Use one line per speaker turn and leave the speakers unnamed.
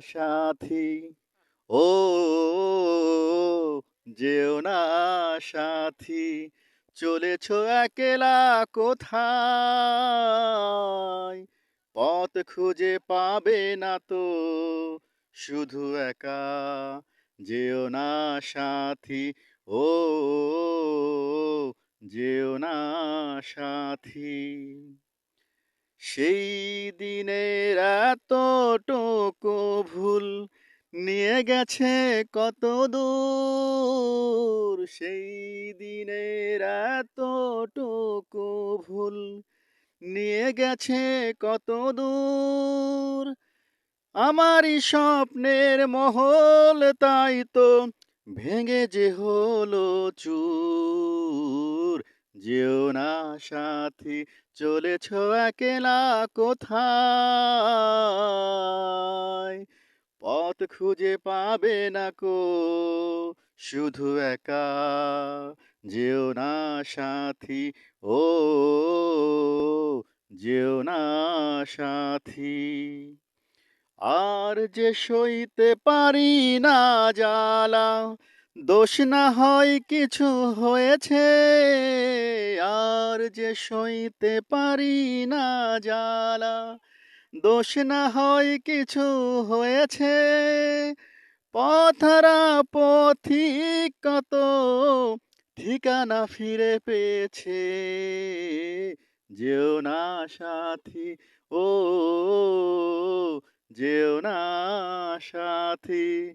সাথী। ও, যেও না সাথী, চলেছ একলা কোথায়? পথ খুঁজে পাবে না তো, শুধু একা। যেও না সাথী, ও, যেও না সাথী। সেই দিনের এতটুকু ভুল নিয়ে গেছে কত দূর। সেই দিনের এতটুকু ভুল নিয়ে গেছে কত দূর। আমারই স্বপ্নের মহল তাই তো ভেঙে যে হলো চুর সাথী চলেছ একলা কোথায়? পথ খুঁজে পাবে না কো? শুধু একা যেও না সাথী, ও যেও না সাথী। আর যে সইতে পারি না জ্বালা দোষ না হয় কিছু হয়েছে, আর যে সইতে পারি না জ্বালা, দোষ না হয় কিছু হয়েছে। পথরা পথিক কত ঠিকানা ফিরে পেয়েছে, যেও না সাথী, ও, যেও না সাথী।